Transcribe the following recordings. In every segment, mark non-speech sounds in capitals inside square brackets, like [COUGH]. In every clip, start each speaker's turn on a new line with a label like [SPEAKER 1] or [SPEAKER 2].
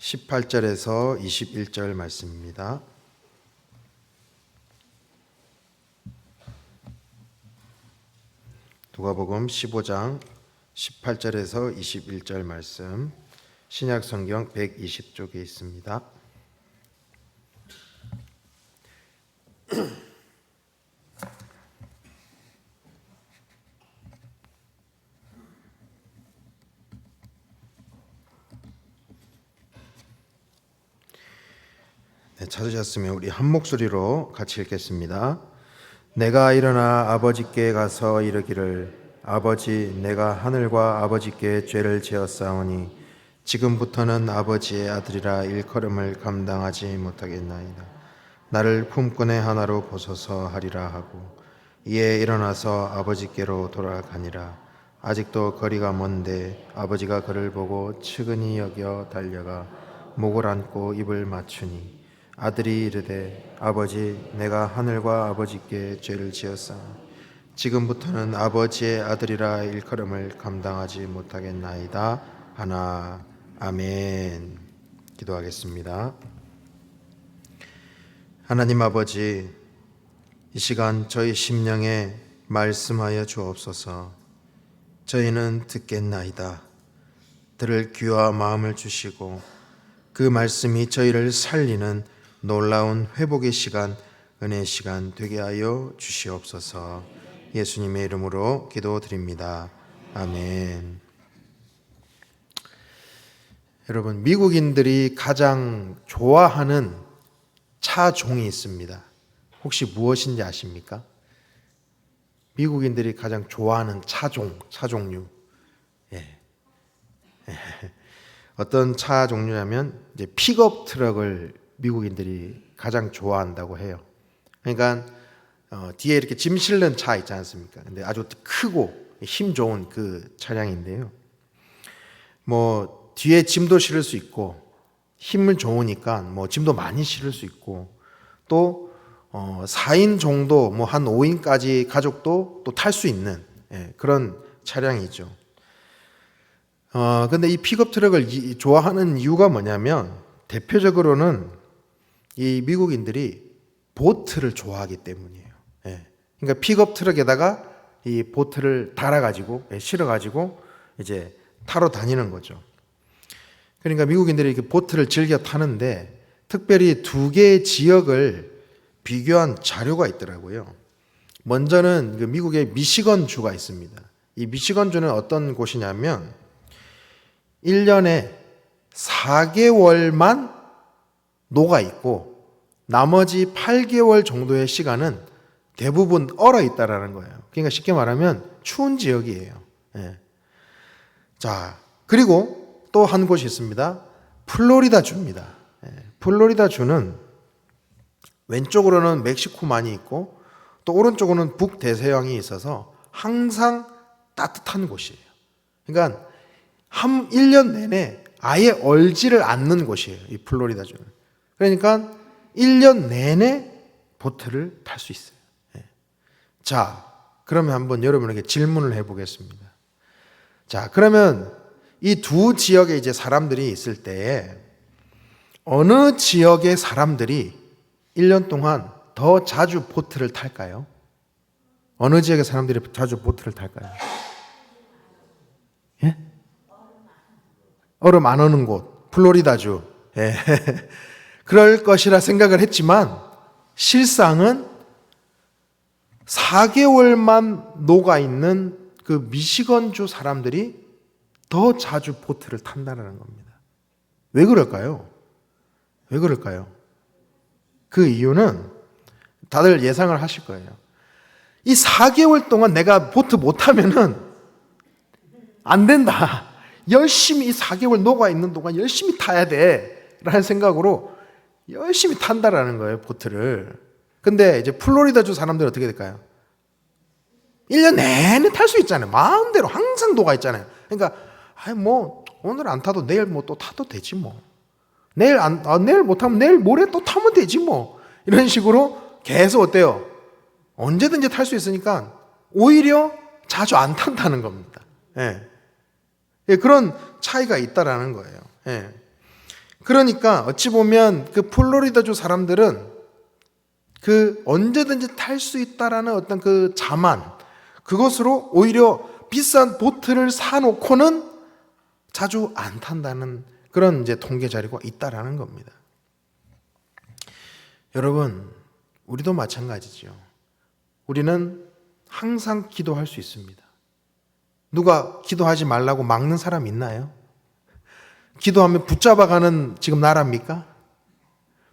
[SPEAKER 1] 18절에서 21절 말씀입니다. 누가복음 15장 18절에서 21절 말씀 신약 성경 120쪽에 있습니다. 네, 찾으셨으면 우리 한 목소리로 같이 읽겠습니다. 내가 일어나 아버지께 가서 이르기를 아버지 내가 하늘과 아버지께 죄를 지었사오니 지금부터는 아버지의 아들이라 일컬음을 감당하지 못하겠나이다. 나를 품꾼의 하나로 보소서 하리라 하고 이에 일어나서 아버지께로 돌아가니라. 아직도 거리가 먼데 아버지가 그를 보고 측은히 여겨 달려가 목을 안고 입을 맞추니 아들이 이르되 아버지 내가 하늘과 아버지께 죄를 지었사. 지금부터는 아버지의 아들이라 일컬음을 감당하지 못하겠나이다 하나. 아멘. 기도하겠습니다. 하나님 아버지 이 시간 저희 심령에 말씀하여 주옵소서. 저희는 듣겠나이다. 들을 귀와 마음을 주시고 그 말씀이 저희를 살리는 놀라운 회복의 시간, 은혜의 시간 되게 하여 주시옵소서. 예수님의 이름으로 기도드립니다. 아멘. 여러분, 미국인들이 가장 좋아하는 차 종이 있습니다. 혹시 무엇인지 아십니까? 미국인들이 가장 좋아하는 차종, 차 종류. 예. [LAUGHS] 어떤 차 종류냐면 이제 픽업 트럭을 미국인들이 가장 좋아한다고 해요. 그러니까 어, 뒤에 이렇게 짐 실는 차 있지 않습니까? 근데 아주 크고 힘 좋은 그 차량인데요. 뭐 뒤에 짐도 실을 수 있고 힘을 좋으니까 뭐 짐도 많이 실을 수 있고 또 어, 4인 정도 뭐 한 5인까지 가족도 또 탈 수 있는 예, 그런 차량이죠. 어, 근데 이 픽업 트럭을 이, 좋아하는 이유가 뭐냐면 대표적으로는 이 미국인들이 보트를 좋아하기 때문이에요. 예. 그러니까 픽업 트럭에다가 이 보트를 달아가지고 예, 실어가지고 이제 타러 다니는 거죠. 그러니까 미국인들이 이렇게 보트를 즐겨 타는데 특별히 두 개의 지역을 비교한 자료가 있더라고요. 먼저는 그 미국의 미시건 주가 있습니다. 이 미시건 주는 어떤 곳이냐면 1년에 4개월만 녹아 있고 나머지 8개월 정도의 시간은 대부분 얼어 있다라는 거예요. 그러니까 쉽게 말하면 추운 지역이에요. 예. 자, 그리고 또 한 곳이 있습니다. 플로리다 주입니다. 예. 플로리다 주는 왼쪽으로는 멕시코만이 있고 또 오른쪽으로는 북대서양이 있어서 항상 따뜻한 곳이에요. 그러니까 한 1년 내내 아예 얼지를 않는 곳이에요. 이 플로리다 주는. 그러니까 1년 내내 보트를 탈 수 있어요. 예. 자, 그러면 한번 여러분에게 질문을 해 보겠습니다. 자, 그러면 이 두 지역에 이제 사람들이 있을 때 어느 지역의 사람들이 1년 동안 더 자주 보트를 탈까요? 어느 지역의 사람들이 자주 보트를 탈까요? 예? 얼음 안 오는 곳, 플로리다주. 예. [LAUGHS] 그럴 것이라 생각을 했지만 실상은 4개월만 녹아 있는 그 미시건주 사람들이 더 자주 보트를 탄다는 겁니다. 왜 그럴까요? 왜 그럴까요? 그 이유는 다들 예상을 하실 거예요. 이 4개월 동안 내가 보트 못 타면은 안 된다. 열심히 이 4개월 녹아 있는 동안 열심히 타야 돼. 라는 생각으로 열심히 탄다라는 거예요, 보트를. 근데 이제 플로리다주 사람들은 어떻게 될까요? 1년 내내 탈 수 있잖아요. 마음대로 항상 녹아 있잖아요. 그러니까, 아이, 뭐, 오늘 안 타도 내일 뭐 또 타도 되지 뭐. 내일 안, 아, 내일 못 타면 내일 모레 또 타면 되지 뭐. 이런 식으로 계속 어때요? 언제든지 탈 수 있으니까 오히려 자주 안 탄다는 겁니다. 예. 예, 그런 차이가 있다라는 거예요. 예. 그러니까 어찌 보면 그 플로리다주 사람들은 그 언제든지 탈 수 있다라는 어떤 그 자만 그것으로 오히려 비싼 보트를 사놓고는 자주 안 탄다는 그런 이제 통계 자료가 있다라는 겁니다. 여러분, 우리도 마찬가지죠. 우리는 항상 기도할 수 있습니다. 누가 기도하지 말라고 막는 사람 있나요? 기도하면 붙잡아가는 지금 나라입니까?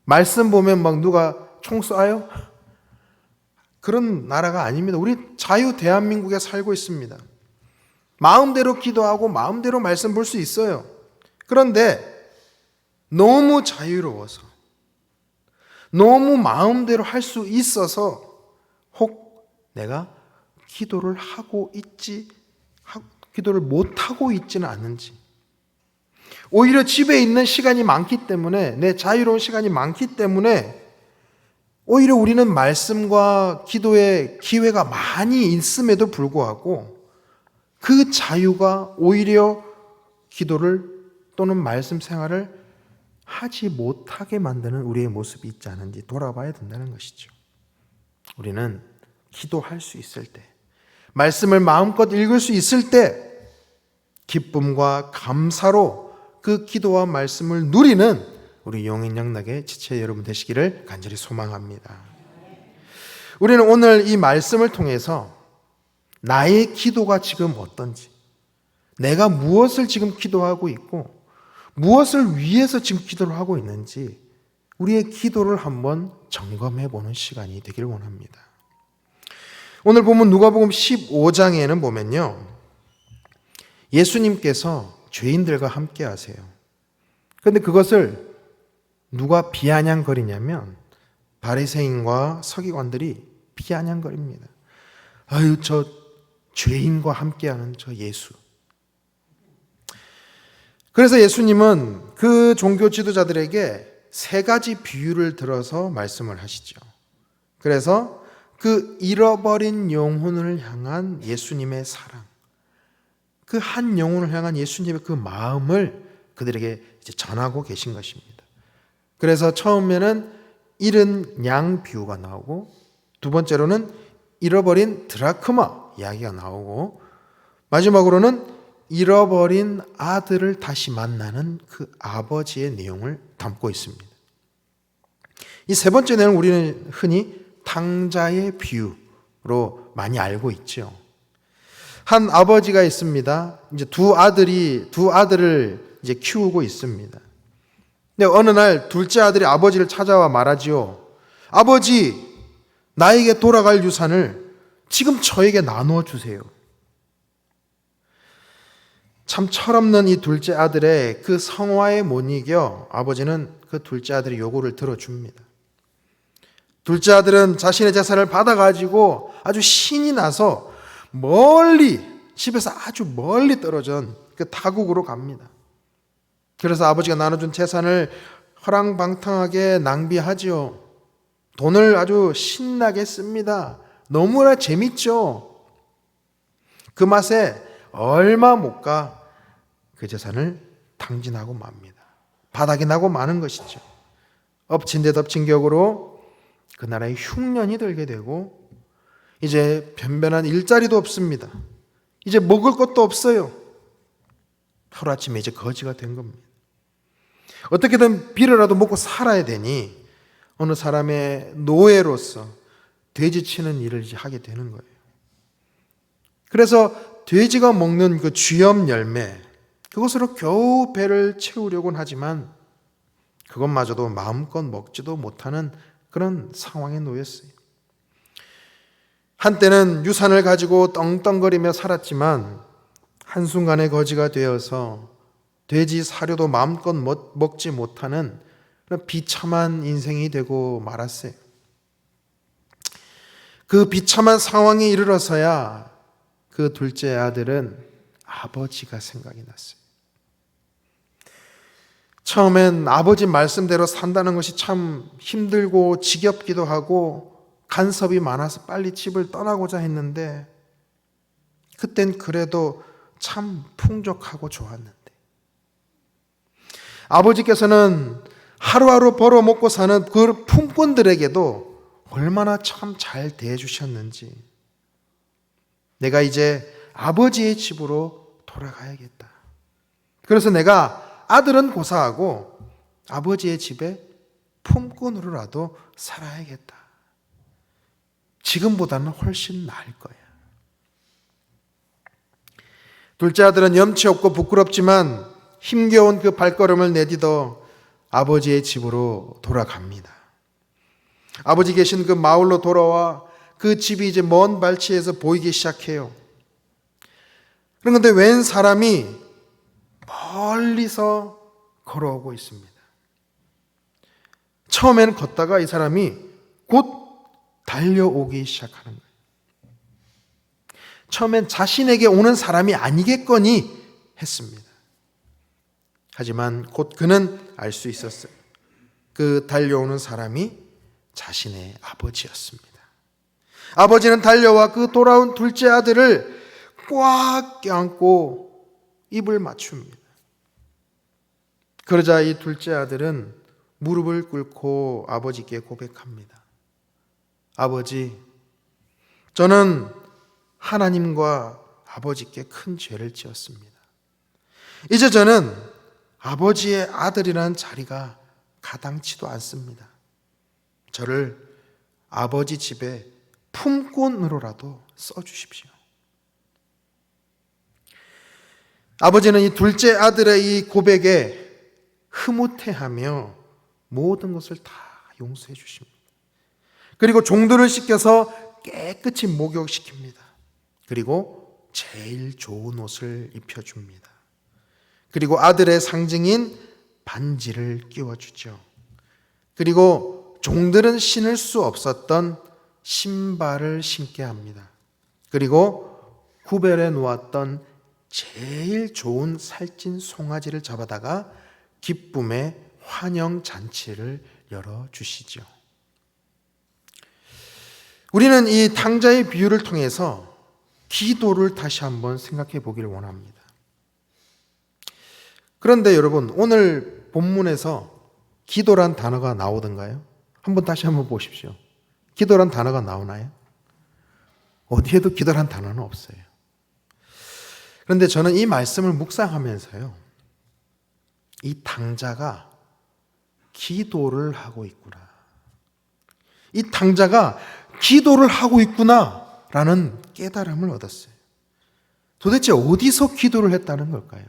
[SPEAKER 1] 말씀 보면 막 누가 총 쏴요? 그런 나라가 아닙니다. 우리 자유 대한민국에 살고 있습니다. 마음대로 기도하고 마음대로 말씀 볼 수 있어요. 그런데 너무 자유로워서 너무 마음대로 할 수 있어서 혹 내가 기도를 하고 있지 기도를 못 하고 있지는 않은지 오히려 집에 있는 시간이 많기 때문에 내 자유로운 시간이 많기 때문에 오히려 우리는 말씀과 기도의 기회가 많이 있음에도 불구하고 그 자유가 오히려 기도를 또는 말씀 생활을 하지 못하게 만드는 우리의 모습이 있지 않은지 돌아봐야 된다는 것이죠. 우리는 기도할 수 있을 때, 말씀을 마음껏 읽을 수 있을 때, 기쁨과 감사로 그 기도와 말씀을 누리는 우리 용인영락의 지체 여러분 되시기를 간절히 소망합니다. 우리는 오늘 이 말씀을 통해서 나의 기도가 지금 어떤지, 내가 무엇을 지금 기도하고 있고, 무엇을 위해서 지금 기도를 하고 있는지, 우리의 기도를 한번 점검해 보는 시간이 되기를 원합니다. 오늘 보면 누가복음 15장에는 보면요. 예수님께서 죄인들과 함께 하세요. 그런데 그것을 누가 비아냥거리냐면 바리새인과 서기관들이 비아냥거립니다. 아유 저 죄인과 함께하는 저 예수. 그래서 예수님은 그 종교 지도자들에게 세 가지 비유를 들어서 말씀을 하시죠. 그래서 그 잃어버린 영혼을 향한 예수님의 사랑, 그 한 영혼을 향한 예수님의 그 마음을 그들에게 전하고 계신 것입니다. 그래서 처음에는 잃은 양 비유가 나오고 두 번째로는 잃어버린 드라크마 이야기가 나오고 마지막으로는 잃어버린 아들을 다시 만나는 그 아버지의 내용을 담고 있습니다. 이 세 번째 내용 우리는 흔히 탕자의 비유로 많이 알고 있죠. 한 아버지가 있습니다. 이제 두 아들이 두 아들을 이제 키우고 있습니다. 근데 어느 날 둘째 아들이 아버지를 찾아와 말하지요. 아버지, 나에게 돌아갈 유산을 지금 저에게 나누어 주세요. 참 철없는 이 둘째 아들의 그 성화에 못 이겨 아버지는 그 둘째 아들의 요구를 들어줍니다. 둘째 아들은 자신의 재산을 받아가지고 아주 신이 나서 멀리, 집에서 아주 멀리 떨어진 그 타국으로 갑니다. 그래서 아버지가 나눠준 재산을 허랑방탕하게 낭비하지요. 돈을 아주 신나게 씁니다. 너무나 재밌죠. 그 맛에 얼마 못 가 그 재산을 탕진하고 맙니다. 바닥이 나고 마는 것이죠. 엎친 데 덮친 격으로 그 나라에 흉년이 들게 되고 이제 변변한 일자리도 없습니다. 이제 먹을 것도 없어요. 하루아침에 이제 거지가 된 겁니다. 어떻게든 비료라도 먹고 살아야 되니 어느 사람의 노예로서 돼지 치는 일을 이제 하게 되는 거예요. 그래서 돼지가 먹는 그 쥐염 열매, 그것으로 겨우 배를 채우려곤 하지만 그것마저도 마음껏 먹지도 못하는 그런 상황에 놓였어요. 한때는 유산을 가지고 떵떵거리며 살았지만 한순간에 거지가 되어서 돼지 사료도 마음껏 먹지 못하는 비참한 인생이 되고 말았어요. 그 비참한 상황에 이르러서야 그 둘째 아들은 아버지가 생각이 났어요. 처음엔 아버지 말씀대로 산다는 것이 참 힘들고 지겹기도 하고 간섭이 많아서 빨리 집을 떠나고자 했는데 그땐 그래도 참 풍족하고 좋았는데 아버지께서는 하루하루 벌어 먹고 사는 그 품꾼들에게도 얼마나 참 잘 대해주셨는지. 내가 이제 아버지의 집으로 돌아가야겠다. 그래서 내가 아들은 고사하고 아버지의 집에 품꾼으로라도 살아야겠다. 지금보다는 훨씬 나을 거야. 둘째 아들은 염치 없고 부끄럽지만 힘겨운 그 발걸음을 내딛어 아버지의 집으로 돌아갑니다. 아버지 계신 그 마을로 돌아와 그 집이 이제 먼 발치에서 보이기 시작해요. 그런데 웬 사람이 멀리서 걸어오고 있습니다. 처음에는 걷다가 이 사람이 곧 달려오기 시작하는 거예요. 처음엔 자신에게 오는 사람이 아니겠거니 했습니다. 하지만 곧 그는 알 수 있었어요. 그 달려오는 사람이 자신의 아버지였습니다. 아버지는 달려와 그 돌아온 둘째 아들을 꽉 껴안고 입을 맞춥니다. 그러자 이 둘째 아들은 무릎을 꿇고 아버지께 고백합니다. 아버지, 저는 하나님과 아버지께 큰 죄를 지었습니다. 이제 저는 아버지의 아들이라는 자리가 가당치도 않습니다. 저를 아버지 집에 품꾼으로라도 써주십시오. 아버지는 이 둘째 아들의 이 고백에 흐뭇해하며 모든 것을 다 용서해 주십니다. 그리고 종들을 씻겨서 깨끗이 목욕시킵니다. 그리고 제일 좋은 옷을 입혀줍니다. 그리고 아들의 상징인 반지를 끼워주죠. 그리고 종들은 신을 수 없었던 신발을 신게 합니다. 그리고 구별해 놓았던 제일 좋은 살찐 송아지를 잡아다가 기쁨의 환영 잔치를 열어 주시죠. 우리는 이 탕자의 비유를 통해서 기도를 다시 한번 생각해 보기를 원합니다. 그런데 여러분, 오늘 본문에서 기도란 단어가 나오던가요? 한번 다시 한번 보십시오. 기도란 단어가 나오나요? 어디에도 기도란 단어는 없어요. 그런데 저는 이 말씀을 묵상하면서요, 이 당자가 기도를 하고 있구나. 이 당자가 기도를 하고 있구나라는 깨달음을 얻었어요. 도대체 어디서 기도를 했다는 걸까요?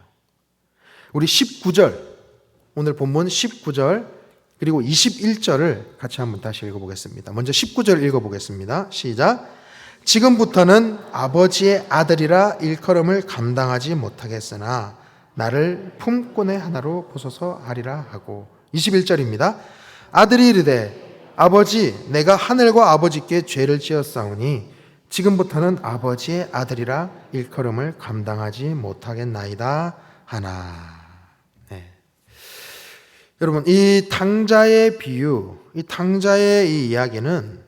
[SPEAKER 1] 우리 19절, 오늘 본문 19절, 그리고 21절을 같이 한번 다시 읽어보겠습니다. 먼저 19절 읽어보겠습니다. 시작. 지금부터는 아버지의 아들이라 일컬음을 감당하지 못하겠으나 나를 품꾼의 하나로 보소서 하리라 하고 21절입니다. 아들이 이르되 아버지 내가 하늘과 아버지께 죄를 지었사오니 지금부터는 아버지의 아들이라 일컬음을 감당하지 못하겠나이다 하나. 네. 여러분 이 탕자의 비유, 이 탕자의 이 이야기는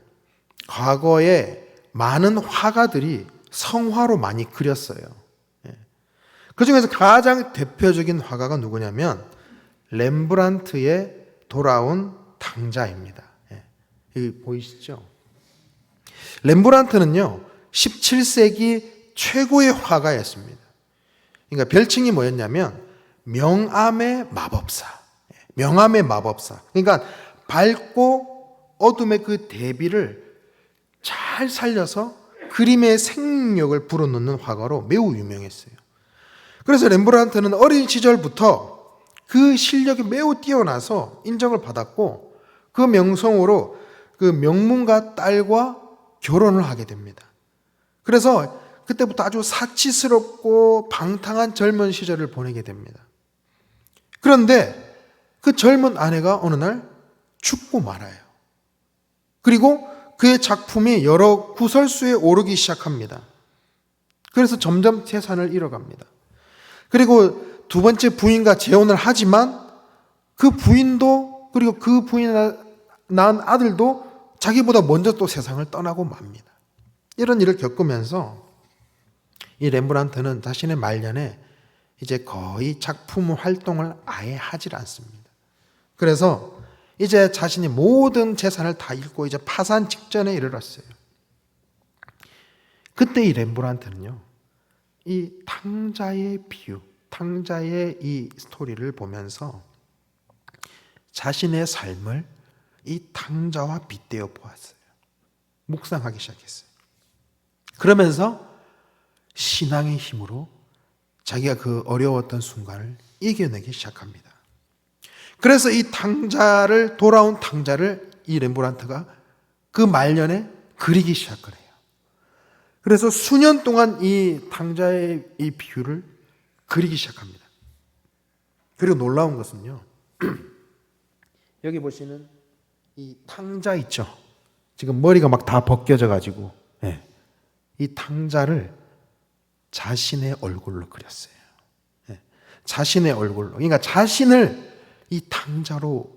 [SPEAKER 1] 과거에 많은 화가들이 성화로 많이 그렸어요. 예. 그 중에서 가장 대표적인 화가가 누구냐면 렘브란트의 돌아온 당자입니다. 보이시죠? 렘브란트는요, 17세기 최고의 화가였습니다. 그러니까 별칭이 뭐였냐면 명암의 마법사. 예. 명암의 마법사. 그러니까 밝고 어둠의 그 대비를 잘 살려서 그림의 생명력을 불어넣는 화가로 매우 유명했어요. 그래서 렘브란트는 어린 시절부터 그 실력이 매우 뛰어나서 인정을 받았고 그 명성으로 그 명문가 딸과 결혼을 하게 됩니다. 그래서 그때부터 아주 사치스럽고 방탕한 젊은 시절을 보내게 됩니다. 그런데 그 젊은 아내가 어느 날 죽고 말아요. 그리고 그의 작품이 여러 구설수에 오르기 시작합니다. 그래서 점점 재산을 잃어갑니다. 그리고 두 번째 부인과 재혼을 하지만 그 부인도 그리고 그 부인 낳은 아들도 자기보다 먼저 또 세상을 떠나고 맙니다. 이런 일을 겪으면서 이 렘브란트는 자신의 말년에 이제 거의 작품 활동을 아예 하질 않습니다. 그래서 이제 자신이 모든 재산을 다 잃고 이제 파산 직전에 이르렀어요. 그때 이 렘브란트는요, 이 탕자의 비유, 탕자의 이 스토리를 보면서 자신의 삶을 이 탕자와 빗대어 보았어요. 묵상하기 시작했어요. 그러면서 신앙의 힘으로 자기가 그 어려웠던 순간을 이겨내기 시작합니다. 그래서 이 탕자를 돌아온 탕자를 이 렘브란트가 그 말년에 그리기 시작을 해요. 그래서 수년 동안 이 탕자의 이 비유를 그리기 시작합니다. 그리고 놀라운 것은요. [CLEARS THROAT] 여기 보시는 이 탕자 있죠. 지금 머리가 막 다 벗겨져 가지고 예. 이 탕자를 자신의 얼굴로 그렸어요. 예. 자신의 얼굴로. 그러니까 자신을 이 탕자로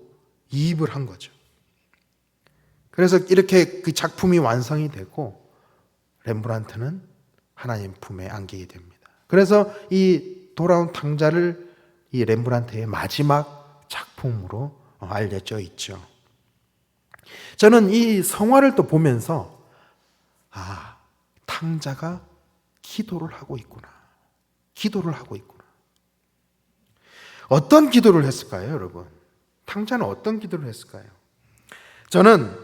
[SPEAKER 1] 이입을 한 거죠. 그래서 이렇게 그 작품이 완성이 되고 렘브란트는 하나님 품에 안기게 됩니다. 그래서 이 돌아온 탕자를 이 렘브란트의 마지막 작품으로 알려져 있죠. 저는 이 성화를 또 보면서 아, 탕자가 기도를 하고 있구나. 기도를 하고 있구나. 어떤 기도를 했을까요, 여러분? 탕자는 어떤 기도를 했을까요? 저는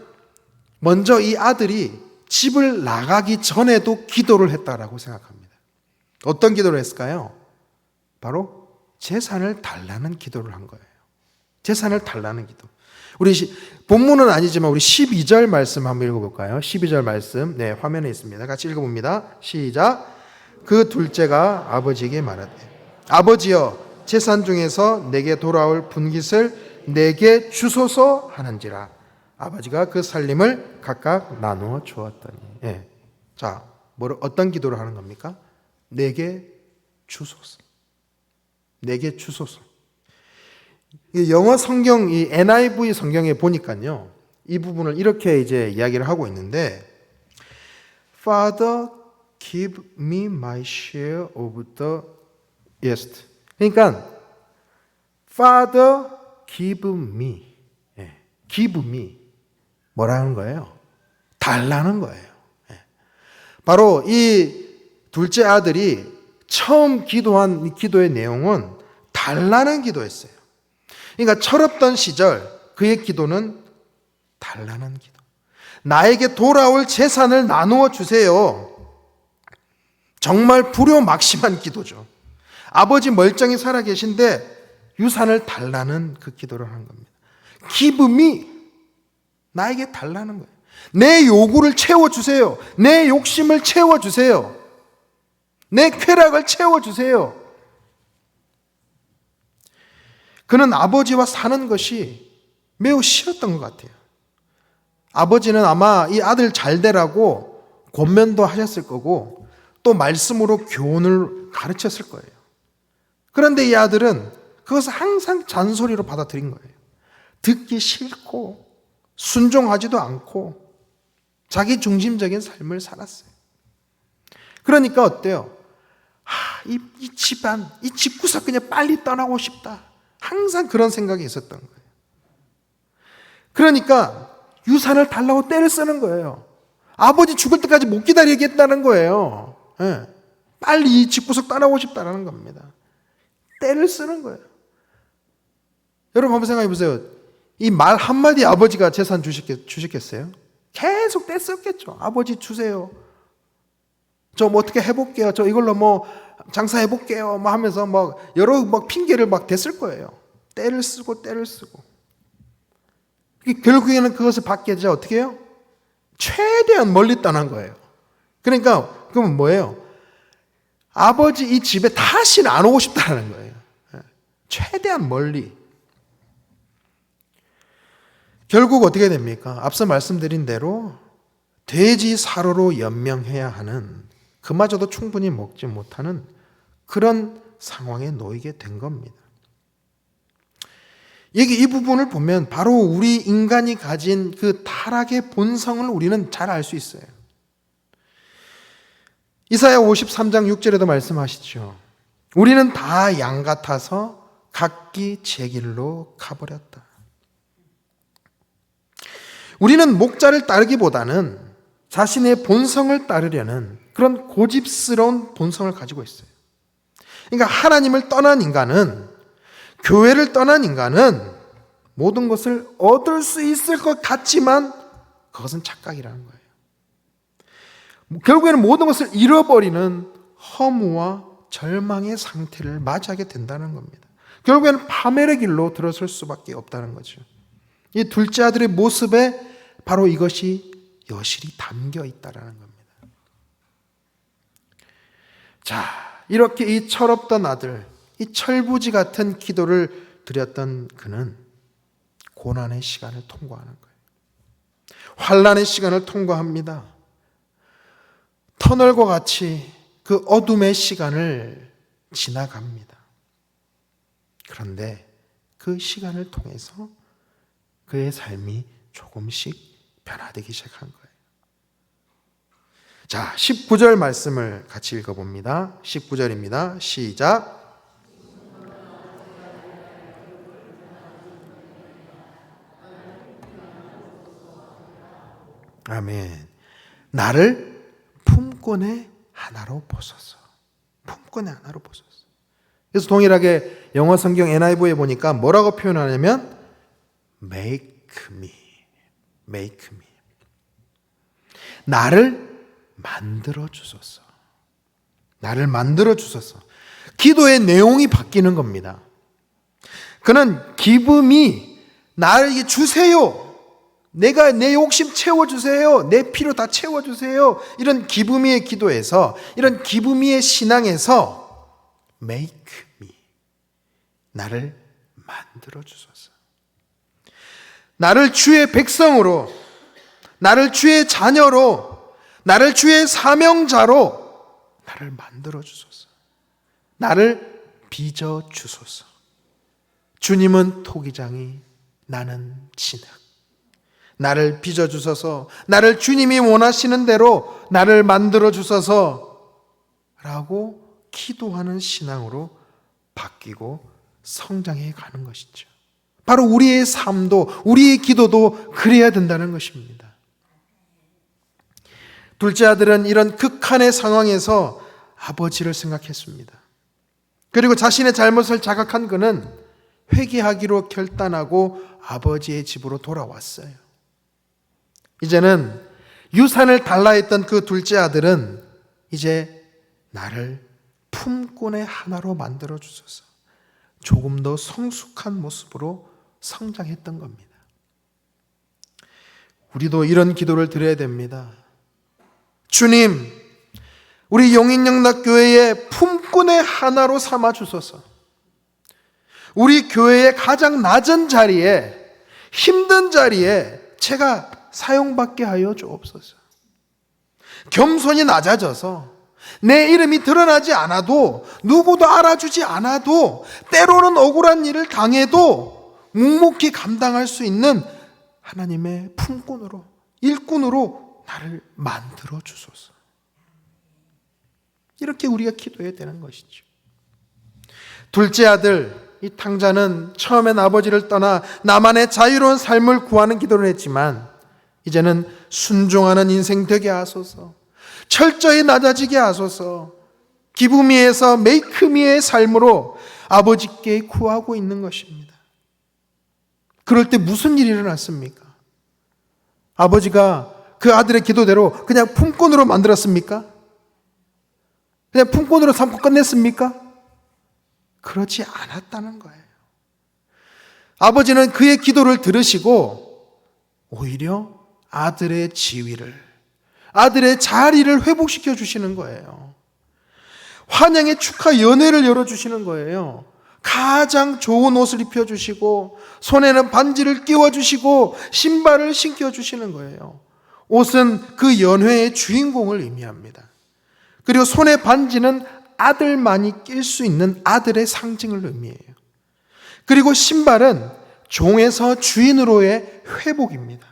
[SPEAKER 1] 먼저 이 아들이 집을 나가기 전에도 기도를 했다라고 생각합니다. 어떤 기도를 했을까요? 바로 재산을 달라는 기도를 한 거예요. 재산을 달라는 기도. 우리 시, 본문은 아니지만 우리 12절 말씀 한번 읽어볼까요? 12절 말씀, 네, 화면에 있습니다. 같이 읽어봅니다. 시작. 그 둘째가 아버지에게 말하되, 아버지여, 재산 중에서 내게 돌아올 분깃을 내게 주소서 하는지라. 아버지가 그 살림을 각각 나누어 주었더니. 예. 자, 뭐 어떤 기도를 하는 겁니까? 내게 주소서. 내게 주소서. 영어 성경 이 NIV 성경에 보니까요. 이 부분을 이렇게 이제 이야기를 하고 있는데 Father give me my share of the yes. 그러니까 Father give me 예, give me 뭐라는 거예요? 달라는 거예요. 예. 바로 이 둘째 아들이 처음 기도한 기도의 내용은 달라는 기도였어요. 그러니까 철없던 시절 그의 기도는 달라는 기도. 나에게 돌아올 재산을 나누어 주세요. 정말 불효 막심한 기도죠. 아버지 멀쩡히 살아 계신데 유산을 달라는 그 기도를 하는 겁니다. 기쁨이 나에게 달라는 거예요. 내 요구를 채워주세요. 내 욕심을 채워주세요. 내 쾌락을 채워주세요. 그는 아버지와 사는 것이 매우 싫었던 것 같아요. 아버지는 아마 이 아들 잘 되라고 권면도 하셨을 거고 또 말씀으로 교훈을 가르쳤을 거예요. 그런데 이 아들은 그것을 항상 잔소리로 받아들인 거예요. 듣기 싫고 순종하지도 않고 자기 중심적인 삶을 살았어요. 그러니까 어때요? 하, 이, 이 집안, 이 집구석 그냥 빨리 떠나고 싶다. 항상 그런 생각이 있었던 거예요. 그러니까 유산을 달라고 때를 쓰는 거예요. 아버지 죽을 때까지 못 기다리겠다는 거예요. 네. 빨리 이 집구석 떠나고 싶다는 겁니다. 때를 쓰는 거예요. 여러분 한번 생각해 보세요. 이 말 한마디 아버지가 재산 주셨겠, 주셨겠어요? 계속 때 썼겠죠. 아버지 주세요. 저 뭐 어떻게 해볼게요. 저 이걸로 뭐 장사해볼게요. 뭐 하면서 막 여러 막 핑계를 막 댔을 거예요. 때를 쓰고 때를 쓰고. 결국에는 그것을 받기 위해 어떻게 해요? 최대한 멀리 떠난 거예요. 그러니까 그러면 뭐예요? 아버지 이 집에 다시는 안 오고 싶다는 거예요. 예. 최대한 멀리. 결국 어떻게 됩니까? 앞서 말씀드린 대로 돼지 사로로 연명해야 하는 그마저도 충분히 먹지 못하는 그런 상황에 놓이게 된 겁니다. 여기 이 부분을 보면 바로 우리 인간이 가진 그 타락의 본성을 우리는 잘 알 수 있어요. 이사야 53장 6절에도 말씀하시죠. 우리는 다 양 같아서 각기 제 길로 가버렸다. 우리는 목자를 따르기보다는 자신의 본성을 따르려는 그런 고집스러운 본성을 가지고 있어요. 그러니까 하나님을 떠난 인간은 교회를 떠난 인간은 모든 것을 얻을 수 있을 것 같지만 그것은 착각이라는 거예요. 결국에는 모든 것을 잃어버리는 허무와 절망의 상태를 맞이하게 된다는 겁니다. 결국에는 파멸의 길로 들어설 수밖에 없다는 거죠. 이 둘째 아들의 모습에 바로 이것이 여실히 담겨 있다라는 겁니다. 자, 이렇게 이 철없던 아들, 이 철부지 같은 기도를 드렸던 그는 고난의 시간을 통과하는 거예요. 환란의 시간을 통과합니다. 터널과 같이 그 어둠의 시간을 지나갑니다. 그런데 그 시간을 통해서 그의 삶이 조금씩 변화되기 시작한 거예요. 자, 19절 말씀을 같이 읽어봅니다. 19절입니다. 시작. 아멘. 나를 품권의 하나로 보소서. 품권의 하나로 보소서. 그래서 동일하게 영어 성경 NIV에 보니까 뭐라고 표현하냐면 make me. make me. 나를 만들어 주소서. 나를 만들어 주소서. 기도의 내용이 바뀌는 겁니다. 그는 기쁨이 나에게 주세요. 내가 내 욕심 채워주세요. 내 필요 다 채워주세요. 이런 기쁨이의 기도에서, 이런 기쁨이의 신앙에서, make me. 나를 만들어 주소서. 나를 주의 백성으로, 나를 주의 자녀로, 나를 주의 사명자로, 나를 만들어 주소서. 나를 빚어 주소서. 주님은 토기장이, 나는 진흙. 나를 빚어 주소서, 나를 주님이 원하시는 대로 나를 만들어 주소서, 라고 기도하는 신앙으로 바뀌고 성장해 가는 것이죠. 바로 우리의 삶도, 우리의 기도도 그래야 된다는 것입니다. 둘째 아들은 이런 극한의 상황에서 아버지를 생각했습니다. 그리고 자신의 잘못을 자각한 그는 회개하기로 결단하고 아버지의 집으로 돌아왔어요. 이제는 유산을 달라 했던 그 둘째 아들은 이제 나를 품꾼의 하나로 만들어 주소서. 조금 더 성숙한 모습으로 성장했던 겁니다. 우리도 이런 기도를 드려야 됩니다. 주님, 우리 용인영락교회의 품꾼의 하나로 삼아 주소서. 우리 교회의 가장 낮은 자리에, 힘든 자리에 제가 사용받게 하여 주옵소서. 겸손이 낮아져서 내 이름이 드러나지 않아도 누구도 알아주지 않아도 때로는 억울한 일을 당해도 묵묵히 감당할 수 있는 하나님의 품꾼으로 일꾼으로 나를 만들어 주소서. 이렇게 우리가 기도해야 되는 것이죠. 둘째 아들 이 탕자는 처음엔 아버지를 떠나 나만의 자유로운 삶을 구하는 기도를 했지만 이제는 순종하는 인생 되게 하소서. 철저히 낮아지게 하소서. 기부미에서 메이크미의 삶으로 아버지께 구하고 있는 것입니다. 그럴 때 무슨 일이 일어났습니까? 아버지가 그 아들의 기도대로 그냥 품꾼으로 만들었습니까? 그냥 품꾼으로 삼고 끝냈습니까? 그렇지 않았다는 거예요. 아버지는 그의 기도를 들으시고 오히려 아들의 지위를, 아들의 자리를 회복시켜 주시는 거예요. 환영의 축하 연회를 열어주시는 거예요. 가장 좋은 옷을 입혀주시고, 손에는 반지를 끼워주시고, 신발을 신겨주시는 거예요. 옷은 그 연회의 주인공을 의미합니다. 그리고 손에 반지는 아들만이 낄 수 있는 아들의 상징을 의미해요. 그리고 신발은 종에서 주인으로의 회복입니다.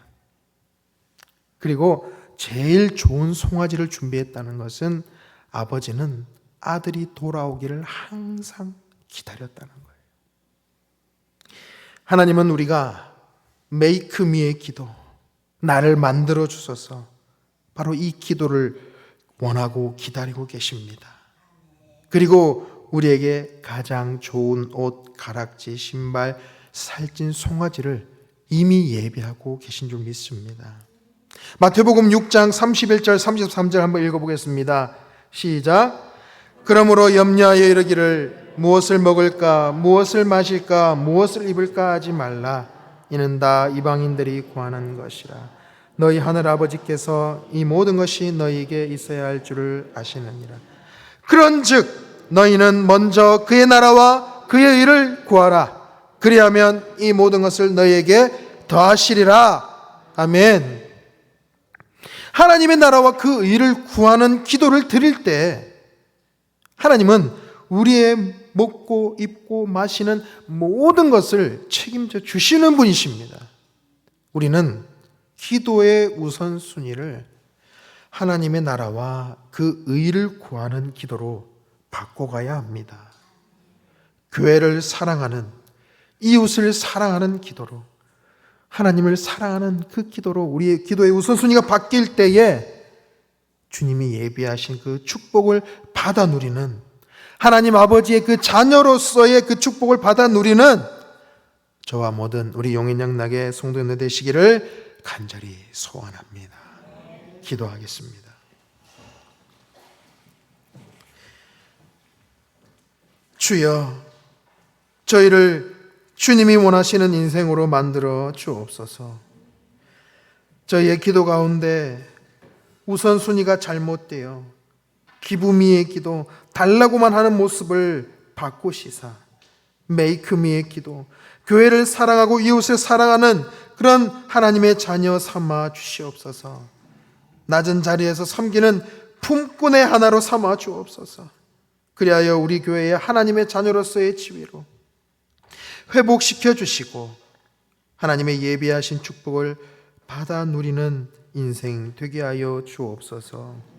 [SPEAKER 1] 그리고 제일 좋은 송아지를 준비했다는 것은 아버지는 아들이 돌아오기를 항상 기다렸다는 거예요. 하나님은 우리가 메이크 미의 기도, 나를 만들어 주소서 바로 이 기도를 원하고 기다리고 계십니다. 그리고 우리에게 가장 좋은 옷, 가락지, 신발, 살찐 송아지를 이미 예비하고 계신 줄 믿습니다. 마태복음 6장 31절 33절 한번 읽어보겠습니다. 시작. 그러므로 염려하여 이르기를 무엇을 먹을까 무엇을 마실까 무엇을 입을까 하지 말라 이는 다 이방인들이 구하는 것이라. 너희 하늘 아버지께서 이 모든 것이 너희에게 있어야 할 줄을 아시느니라. 그런즉 너희는 먼저 그의 나라와 그의 일을 구하라. 그리하면 이 모든 것을 너희에게 더하시리라. 아멘. 하나님의 나라와 그 의를 구하는 기도를 드릴 때 하나님은 우리의 먹고 입고 마시는 모든 것을 책임져 주시는 분이십니다. 우리는 기도의 우선순위를 하나님의 나라와 그 의를 구하는 기도로 바꿔가야 합니다. 교회를 사랑하는 이웃을 사랑하는 기도로 하나님을 사랑하는 그 기도로 우리의 기도의 우선순위가 바뀔 때에 주님이 예비하신 그 축복을 받아 누리는 하나님 아버지의 그 자녀로서의 그 축복을 받아 누리는 저와 모든 우리 용인양락의 성도들 되시기를 간절히 소원합니다. 기도하겠습니다. 주여, 저희를 주님이 원하시는 인생으로 만들어 주옵소서. 저희의 기도 가운데 우선순위가 잘못되어 기부미의 기도, 달라고만 하는 모습을 바꾸시사 메이크미의 기도, 교회를 사랑하고 이웃을 사랑하는 그런 하나님의 자녀 삼아 주시옵소서. 낮은 자리에서 섬기는 품꾼의 하나로 삼아 주옵소서. 그리하여 우리 교회의 하나님의 자녀로서의 지위로 회복시켜 주시고 하나님의 예비하신 축복을 받아 누리는 인생 되게 하여 주옵소서.